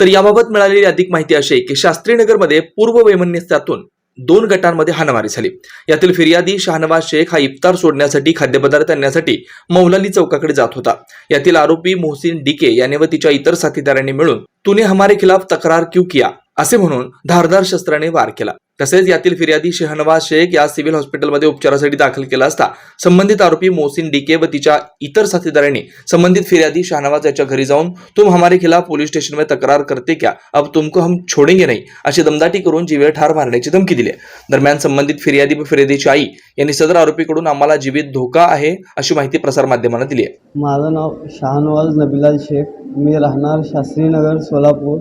तर याबाबत मिळालेली अधिक माहिती अशी आहे की शास्त्रीनगरमध्ये पूर्व वैमनस्यातून दोन गटांमध्ये हाणामारी झाली. यातील फिर्यादी शहानवाज शेख हा इफ्तार सोडण्यासाठी खाद्यपदार्थ आणण्यासाठी मौलाली चौकाकडे जात होता. यातील आरोपी मोहसिन डीके याने व तिच्या इतर साथीदारांनी मिळून तुने हमारे खिलाफ तक्रार क्यू किया? असे म्हणून धारदार शस्त्राने वार केला. तसेच यातील फिर्यादी शहनवाज शेख या सिव्हिल हॉस्पिटलमध्ये उपचारासाठी दाखल केला असता. संबंधित आरोपी मोहसिन डीके व तिच्या इतर साथीदारांनी संबंधित फिर्यादी शहनवाज याच्या घरी जाऊन तुम हमारे खिलाफ पोलीस स्टेशन में तक्रार करते क्या? अब तुमको हम छोडेंगे नाही अशी दमदाटी करून जीवे ठार मारण्याची धमकी दिली दरम्यान संबंधित फिर्यादी व फिर्यादीची आई यांनी सदर आरोपीकडून आम्हाला जीवित धोका आहे अशी माहिती प्रसारमाध्यमांना दिली आहे. माझं नाव शहानवाज नबिलाल शेख. मी राहणार शास्त्रीनगर सोलापूर.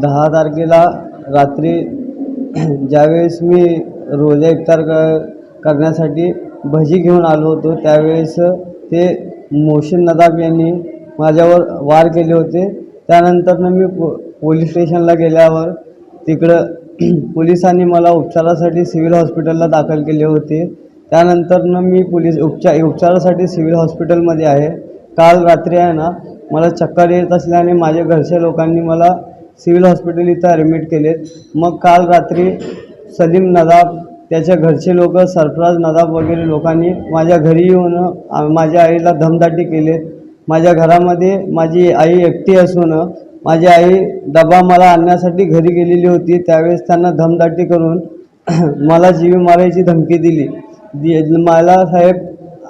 दहा तारखेला रात्री ज्यावेळेस मी रोजा इफ्तार क करण्यासाठी भजी घेऊन आलो होतो त्यावेळेस ते मोहसिन नदाब यांनी माझ्यावर वार केले होते. त्यानंतरनं मी पो पोलीस स्टेशनला गेल्यावर तिकडं पोलिसांनी मला उपचारासाठी सिव्हिल हॉस्पिटलला दाखल केले होते. त्यानंतरनं मी पोलीस उपचार उपचारासाठी सिव्हिल हॉस्पिटलमध्ये आहे. काल रात्री आहे ना मला चक्कर येत असल्याने माझ्या घरच्या लोकांनी मला सिव्हिल हॉस्पिटल इथं ॲडमिट केलेत. मग काल रात्री सलीम नदाब त्याच्या घरचे लोक सरफराज नदाब वगैरे लोकांनी माझ्या घरी येऊन माझ्या आईला धमदाटी केलेत. माझ्या घरामध्ये माझी आई एकटी असून माझी आई डबा मला आणण्यासाठी घरी गेलेली होती. त्यावेळेस त्यांना धमदाटी करून मला जीव मारायची धमकी दिली. दि मला साहेब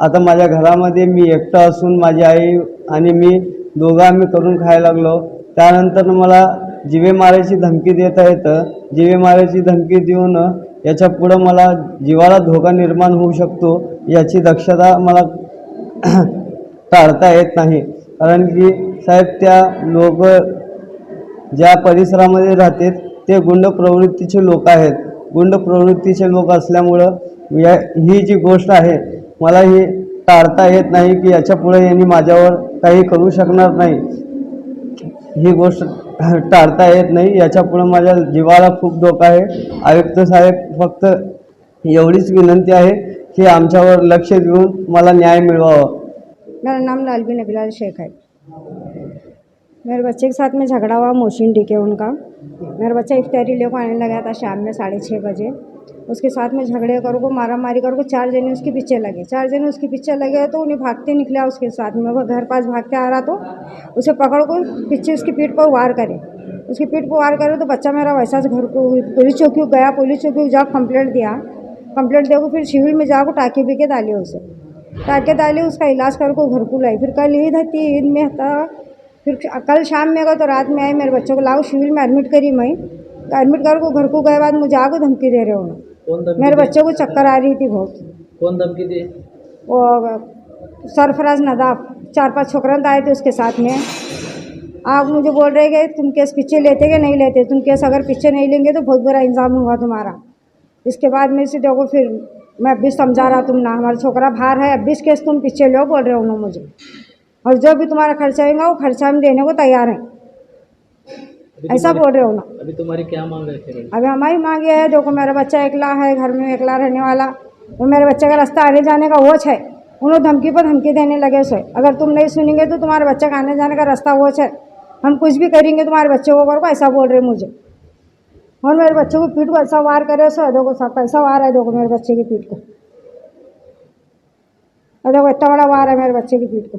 आता माझ्या घरामध्ये मी एकटा असून माझी आई आणि मी दोघं आम्ही करून खायला लागलो. त्यानंतर मला जिवे मारायची धमकी देत आहेत जिवे मारायची धमकी देऊन याच्या पुढं मला जीवाला धोका निर्माण होऊ शकतो याची दक्षता मला टाळता येत नाही. कारण की साहेब त्या लोक ज्या परिसरामध्ये राहतात ते गुंड प्रवृत्तीचे लोक आहेत. गुंड प्रवृत्तीचे लोक असल्यामुळं या ही जी गोष्ट आहे मला ही टाळता येत नाही की याच्यापुढे यांनी माझ्यावर काही करू शकणार नाही. ही गोष्ट टाळता येत नाही. याच्यापुढं माझ्या जीवाला खूप धोका आहे. आयुक्त साहेब फक्त एवढीच विनंती आहे की आमच्यावर लक्ष देऊन मला न्याय मिळवावा. मेरा नाम लालबी नबीलाल शेख है मेरे बच्चे के साथ में झगड़ा हुआ मोशिन डीके उनका. मेरा बच्चा इफ्तारी लेको आने लगा था शाम में साढ़े छः बजे। उसके साथ में झगड़े करो को मारा मारी करो को, चार जने उसके पीछे लगे। चार जने उसके पीछे लगे तो उन्हें भागते निकला उसके साथ में। वो घर पास भागते आ रहा तो उसे पकड़ को पीछे उसकी पीठ पर वार करे। उसकी पीठ पर वार करे तो बच्चा मेरा वैसा घर को पुलिस चौकी गया। पुलिस चौकी को जा कंप्लेंट दिया। कंप्लेंट देखो फिर सिविल में जाकर टाके पी के डाले उसे। टाके डाले, उसका इलाज कर को घर को लाई फिर कल ईद थी ईद में था फिर कल शाम में गए तो रात में आई मेरे बच्चों को लाओ सिविल में एडमिट करी मैं एडमिट कर को घर को गए बाद मुझे आगे धमकी दे रहे हो। मेरे बच्चों को चक्कर आ रही थी बहुत। कौन धमकी दे? वो सरफराज नदाफ चार पाँच छोकरन आए थे उसके साथ में। आप मुझे बोल रहे कि तुम केस पीछे लेते कि नहीं लेते? तुम केस अगर पीछे नहीं लेंगे तो बहुत बुरा इंजाम होगा तुम्हारा। इसके बाद में से देखो फिर मैं अब भी समझा रहा तुम ना हमारा छोकरा बाहर है अब भी केस तुम पीछे लो बोल रहे हो ना मुझे। और जो भी तुम्हारा खर्चा होगा वो खर्चा हम देने को तैयार हैं। ऐसा बोल रहे हो ना। अभी तुम्हारी क्या मांग है फिर अभी हमारी मांग ये है देखो मेरा बच्चा एकला है घर में एकला रहने वाला वो मेरे बच्चे का रास्ता आने जाने का वोच है। उन्होंने धमकी पर धमकी देने लगे सो अगर तुम नहीं सुनेंगे तो तुम्हारे बच्चे का आने जाने का रास्ता वोच है। हम कुछ भी करेंगे तुम्हारे बच्चे को करो ऐसा बोल रहे मुझे। और मेरे बच्चे को पीठ को ऐसा वार करे सो देखो सब कैसा वार है देखो मेरे बच्चे की पीठ को। देखो इतना बड़ा वार है मेरे बच्चे की पीठ को।